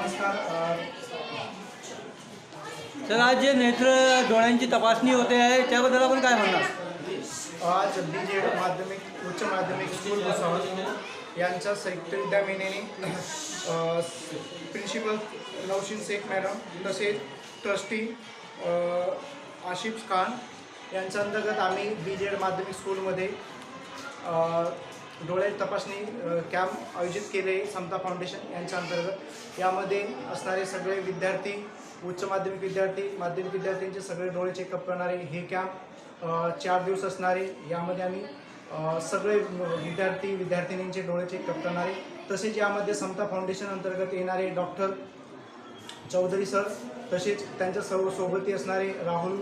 नमस्कार तर आज जे नेत्र डोळ्यांची तपासणी होते आहे त्याबद्दल आपण काय म्हणणार? आज बी जे माध्यमिक उच्च माध्यमिक स्कूल भुसावळ यांच्या संयुक्त विद्यामिनीने प्रिन्सिपल नवशीन शेख मॅडम तसेच ट्रस्टी आशिफ खान यांच्या अंतर्गत आम्ही बी जेड माध्यमिक स्कूलमध्ये डोळे तपासणी कॅम्प आयोजित केले समता फाउंडेशन यांच्या अंतर्गत. यामध्ये असणारे सगळे विद्यार्थी उच्च माध्यमिक विद्यार्थी माध्यमिक विद्यार्थ्यांचे सगळे डोळे चेकअप करणारे हे कॅम्प चार दिवस असणारे. यामध्ये आम्ही सगळे विद्यार्थी विद्यार्थिनींचे डोळे चेकअप करणारे. तसेच यामध्ये समता फाउंडेशन अंतर्गत येणारे डॉक्टर चौधरी सर तसेच त्यांच्या सर्व सोबती असणारे राहुल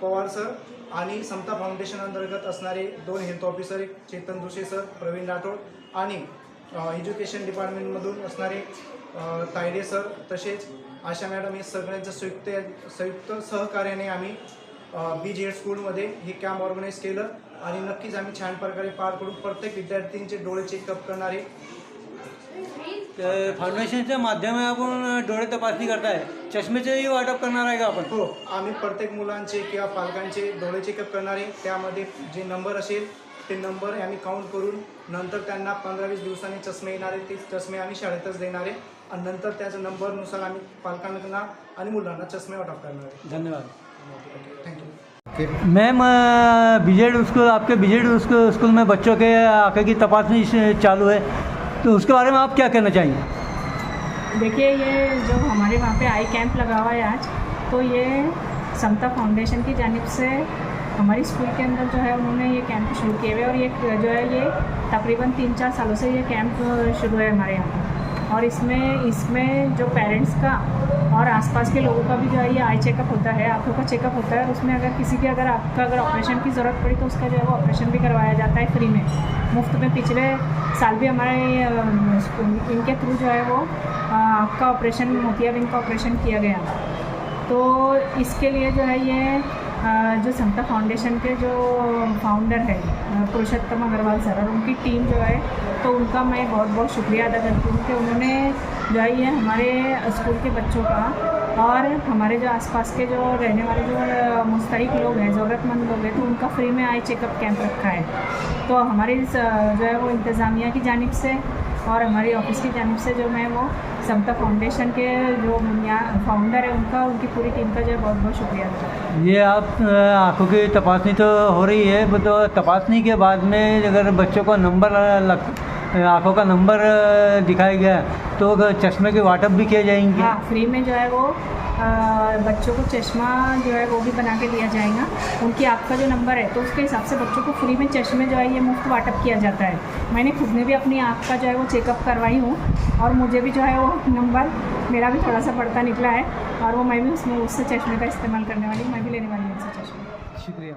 पवार सर आणि समता फाउंडेशन अंतर्गत असणारे दोन हेल्थ ऑफिसर एक चेतन जोशी सर प्रवीण राठोड आणि एज्युकेशन डिपार्टमेंटमधून असणारे तायडे सर तसेच आशा मॅडम हे सगळ्यांचं संयुक्त संयुक्त सहकार्याने आम्ही बी जी एड स्कूलमध्ये हे कॅम्प ऑर्गनाईज केलं आणि नक्कीच आम्ही छान प्रकारे पार करून प्रत्येक विद्यार्थ्यांचे डोळे चेकअप करणारे. तर फाउंडेशनच्या माध्यमाने आपण डोळे तपासणी करताय. चष्मेचेही वाटप करणार आहे का आपण? हो आम्ही प्रत्येक मुलांचे किंवा पालकांचे डोळे चेकअप करणारे त्यामध्ये जे नंबर असेल ते नंबर आम्ही काउंट करून नंतर त्यांना पंधरा वीस दिवसांनी चष्मे येणारे ते चष्मे आम्ही शाळेतच देणारे आणि नंतर त्याच्या नंबरनुसार आम्ही पालकांना आणि मुलांना चष्मे वाटप करणार आहे. धन्यवाद. Thank you ma'am BZ school आपके बीजेड स्कूल में बच्चों के आंखें की तपासनी चालू है। तो उसके बारे में आप क्या कहना चाहेंगे? देखिए, ये जो हमारे वहाँ पे आई कैंप लगा हुआ है आज तो ये समता फाउंडेशन की जानब से हमारी स्कूल के अंदर जो है उन्होंने ये कैंप शुरू किए हुए और ये जो है ये तकरीबन तीन चार सालों से ये कैंप शुरू है हमारे यहाँ पर और इसमें इसमें जो पेरेंट्स का और आसपास के लोगों का भी जो है ये आई चेकअप होता है, आँखों का चेकअप होता है और उसमें अगर किसी की अगर आपका अगर ऑपरेशन की ज़रूरत पड़ी तो उसका जो है वो ऑपरेशन भी करवाया जाता है फ्री में। मुफ़्त में पिछले साल भी हमारे इनके थ्रू जो है वो आँख का ऑपरेशन मोतियाबिंद का ऑपरेशन किया गया। तो इसके लिए जो है ये जो समता फाउंडेशन के जो फाउंडर है पुरुषोत्तम अग्रवाल सर और उनकी टीम जो है तो उनका मैं बहुत बहुत शुक्रिया अदा करती हूँ कि उन्होंने जो है ये हमारे स्कूल के बच्चों का और हमारे जो आसपास के जो रहने वाले जो मुस्तक लोग हैं, ज़रूरतमंद लोग हैं तो उनका फ्री में आई चेकअप कैंप रखा है। तो हमारे जो है वो इंतज़ामिया की जानब से और हमारी ऑफ़िस की जानव से जो मैं वो समता फाउंडेशन के जो फाउंडर है उनका उनकी पूरी टीम का जो है बहुत बहुत शुक्रिया अदा ये आप आँखों की तपासनी तो हो रही है वो तो तपासनी के बाद में अगर बच्चों को नंबर लग आँखों का नंबर दिखाया गया तो चश्मे के वाटअप भी किए जाएँगे। हाँ फ्री में जो है वो बच्चों को चश्मा जो है वो भी बना के दिया जाएगा। उनकी आपका जो नंबर है तो उसके हिसाब से बच्चों को फ्री में चश्मे जो है ये मुफ़्त वाटअप किया जाता है। मैंने खुद ने भी अपनी आँख का जो है वो चेकअप करवाई हूँ और मुझे भी जो है वो नंबर मेरा भी थोड़ा सा बढ़ता निकला है और वो मैं भी उसमें उससे चश्मे का इस्तेमाल करने वाली मैं भी लेने वाली हूँ उससे चश्मे। शुक्रिया।